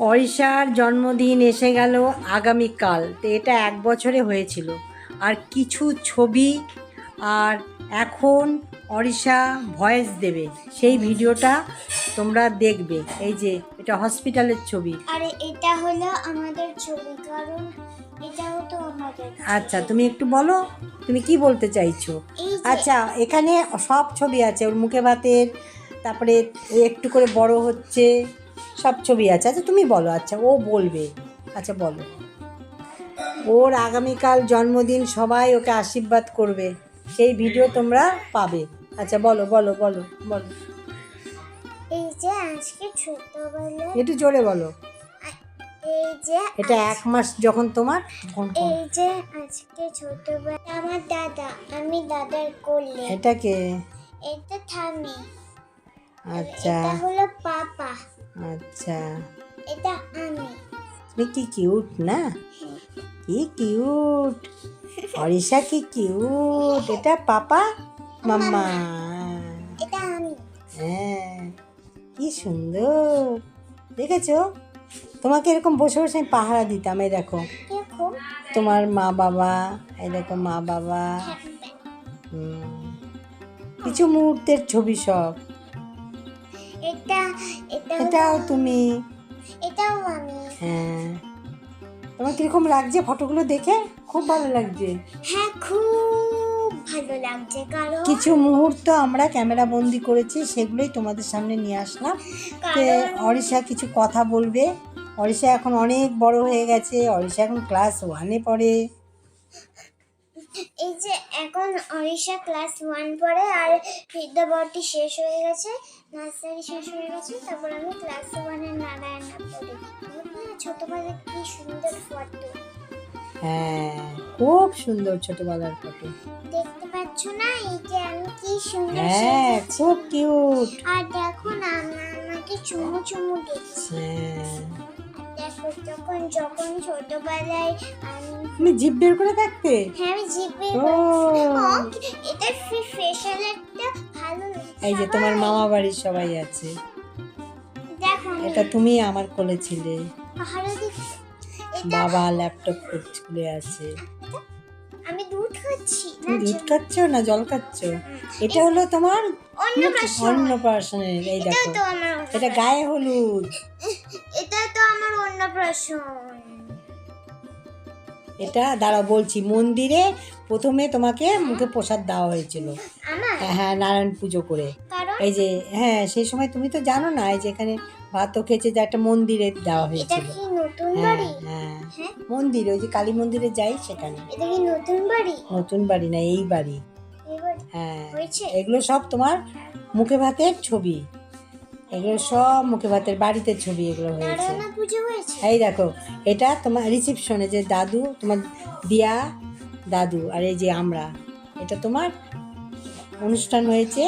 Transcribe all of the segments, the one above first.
অরিষার জন্মদিন এসে গেল আগামীকাল। তো এটা এক বছরে হয়েছিল। আর কিছু ছবি আর এখন অরিষা ভয়েস দেবে। সেই ভিডিওটা তোমরা দেখবে। এই যে এটা হসপিটালের ছবি। আর এটা হলো আমাদের ছবি। কারণ এটাও তো আমাদের আচ্ছা তুমি একটু বলো তুমি কি বলতে চাইছো? আচ্ছা এখানে সব ছবি আছে। ওর মুখে ভাতের তারপরে একটু করে বড় হচ্ছে। সব ছবি আছে। আচ্ছা তুমি বলো আচ্ছা ও বলবে। আচ্ছা বলো। ওর আগামীকাল জন্মদিন সবাই ওকে আশীর্বাদ করবে। সেই ভিডিও তোমরা পাবে। আচ্ছা বলো বলো বলো বলো। এই যে আজকে ছোটবেলায় একটু জোরে বলো। এই যে এটা এক মাস যখন তোমার এই যে আজকে ছোটবেলা আমার দাদা আমি দাদার করলে এটাকে এটা থামি। আচ্ছা। এটা হলো পাপা। আচ্ছা। এটা আমি। তুমি কি কিউট না? কি কিউট অরিষা কি কিউট এটা পাপা? মাম্মা। এটা আমি। হ্যাঁ কি সুন্দর। দেখেছ? তোমাকে এরকম বসে বসে আমি পাহারা দিতাম এই দেখো। তোমার মা বাবা এই দেখো মা বাবা। হুম। কিছু মুহূর্তের ছবি সব। এটা এটা এটাও তুমি? এটাও আমি। হ্যাঁ। তোমার কীরকম লাগছে ফটোগুলো দেখে? খুব ভালো লাগছে। হ্যাঁ খুব ভালো লাগছে কারণ কিছু মুহূর্ত আমরা ক্যামেরা বন্দি করেছি সেগুলোই তোমাদের সামনে নিয়ে আসলাম। তে অরিষা কিছু কথা বলবে? অরিষা এখন অনেক বড় হয়ে গেছে অরিষা এখন ক্লাস ওয়ানে পড়ে। এই যে এখন অরিষা ক্লাস ওয়ান পড়ে আর বিদ্যাবর্তী শেষ হয়ে গেছে নার্সারি শেষ হয়ে গেছে তারপর আমি ক্লাস ওয়ানের নারায়ণা পড়ি ছোটবেলায় কি সুন্দর ফটো হ্যাঁ খুব সুন্দর ছোটবেলার ফটো দেখতে পাচ্ছ না? এই যে আমি কি সুন্দর হ্যাঁ খুব কিউট আর দেখো না আমা- আমাকে চুমু চুমু দিচ্ছে। হ্যাঁ। যখন যখন ছোটবেলায় আমি তুমি জিভ বের করে থাকতে? হ্যাঁ আমি জিপে ও। এটা ফেশিয়াল একটা ভালো এই যে তোমার মামা বাড়ির সবাই আছে। দেখো এটা তুমি আমার কোলে ছিলে। বাবা ল্যাপটপ খুলে আছে। আমি দুধ খাচ্ছি না দুধ খাচ্ছ না জল খাচ্ছ? এটা হলো তোমার অন্নপ্রাশন অন্নপ্রাশনের এই দেখো। এটা গায়ে হলুদ। এটা দাঁড়া বলছি মন্দিরে প্রথমে তোমাকে মুখে প্রসাদ দেওয়া হয়েছিল। আমার? হ্যাঁ নারায়ণ পুজো করে। এই যে হ্যাঁ সেই সময় তুমি তো জানো না এই যে এখানে ভাতও খেয়েছে যে একটা মন্দিরে দেওয়া হয়েছিল। হ্যাঁ হ্যাঁ। হ্যাঁ? মন্দির ওই যে কালী মন্দিরে যাই সেখানে। নতুন বাড়ি? নতুন বাড়ি না এই বাড়ি। হ্যাঁ এগুলো সব তোমার মুখে ভাতের ছবি। এগুলো সব মুখে ভাতের বাড়িতে ছবি এগুলো হয়েছে। এই দেখো এটা তোমার রিসেপশনে যে দাদু তোমার দিয়া দাদু আর এই যে আমরা এটা তোমার অনুষ্ঠান হয়েছে।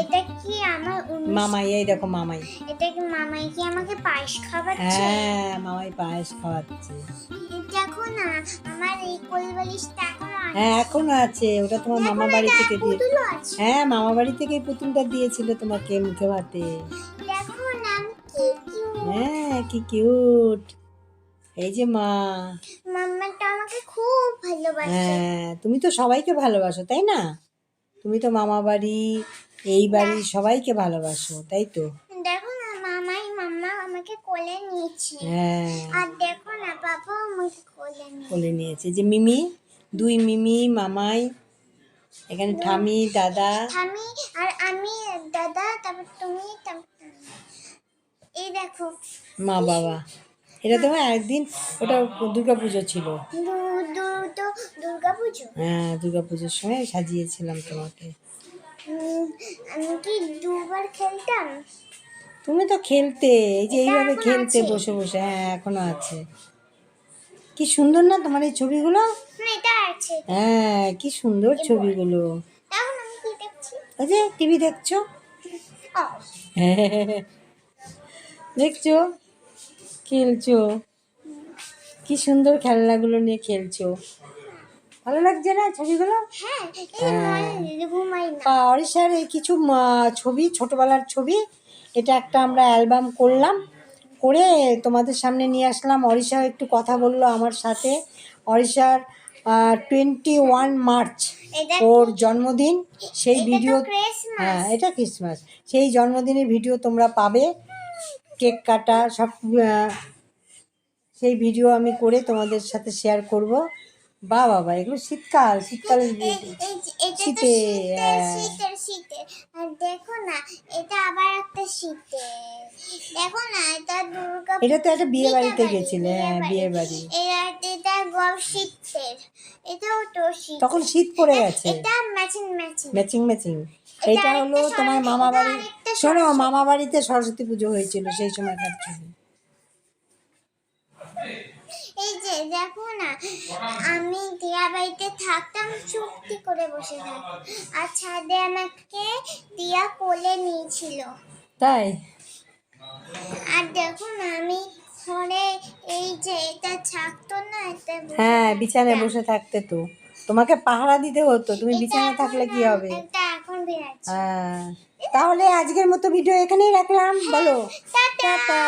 এটা কি আমার মামাই এই দেখো মামাই। এটা কি মামাই কি আমাকে পায়েস খাওয়াচ্ছে? হ্যাঁ মামাই পায়েস খাওয়াচ্ছে। দেখো না আমার এই কোলবালিশটা এখনও আছে। হ্যাঁ এখনও আছে ওটা তোমার মামা বাড়ি থেকে দিয়ে হ্যাঁ মামা বাড়ি থেকে পুতুলটা দিয়েছিল তোমাকে মুখে ভাতে। কি কিউট এই যে মা। মাম্মাটা আমাকে খুব ভালোবাসে। হ্যাঁ তুমি তো সবাইকে ভালোবাসো তাই না? তুমি তো মামা বাড়ি এই বাড়ি সবাইকে ভালোবাসো তাই তো? দেখো না মামাই মাম্মা আমাকে কোলে নিয়েছে। হ্যাঁ। আর দেখো না বাবা আমাকে কোলে নিয়ে বলে নিয়েছে। যে মিমি দুই মিমি মামাই এখানে ঠামি দাদা। আমি আর আমি দাদা তারপর তুমি তারপর। এই দেখো। মা বাবা। এটা তোমার একদিন ওটা দুর্গা পুজো ছিল দুর্গা পুজো হ্যাঁ দুর্গা পুজোর সময় সাজিয়েছিলাম তোমাকে। আমি কি দুবার খেলতাম? তুমি তো খেলতে এই যে এইভাবে খেলতে বসে বসে হ্যাঁ এখনও আছে। কি সুন্দর না তোমার এই ছবিগুলো? হ্যাঁ কি সুন্দর ছবিগুলো। ওই যে টিভি দেখছ? ও। দেখছ? খেলছো। কি সুন্দর খেলনাগুলো নিয়ে খেলছো। ভালো লাগছে না ছবিগুলো? হ্যাঁ না। বা অরিশার এই কিছু ছবি ছোটবেলার ছবি এটা একটা আমরা অ্যালবাম করলাম। করে তোমাদের সামনে নিয়ে আসলাম। অরিশা একটু কথা বলল আমার সাথে। অরিশার টোয়েন্টি ওয়ান মার্চ ওর জন্মদিন। সেই ভিডিও হ্যাঁ এটা ক্রিসমাস সেই জন্মদিনের ভিডিও তোমরা পাবে। কেক কাটা সব সেই ভিডিও আমি করে তোমাদের সাথে শেয়ার করব। বা বাবা এগুলো শীতকাল তো শীতে, আর দেখো না এটা আবার একটা শীতের। দেখো না এটা দুর্গা এটা তো একটা বিয়ে বাড়িতে গেছিলে হ্যাঁ বিয়ে বাড়ি। এটা গম শীতের। এটাও তো শীত তখন শীত পড়ে গেছে। এটা ম্যাচিং ম্যাচিং ম্যাচিং ম্যাচিং এটা এইটা হলো তোমার মামা বাড়ি শোনো মামা বাড়িতে সরস্বতী পুজো হয়েছিল সেই সময়কার ছবি এই যে দেখো না আমি দিয়া বাড়িতে থাকতাম চুপটি করে বসে থাকতাম। আর ছাদে আমাকে দিয়া কোলে নিয়েছিল। তাই? আর দেখো না আমি ঘরে এই যে এটা থাকতো না এটা হ্যাঁ বিছানায় বসে থাকতে তো। তোমাকে পাহারা দিতে হতো তুমি বিছানায় থাকলে কি হবে? এটা তাহলে আজকের মতো ভিডিও এখানেই রাখলাম বলো। টাটা। টাটা।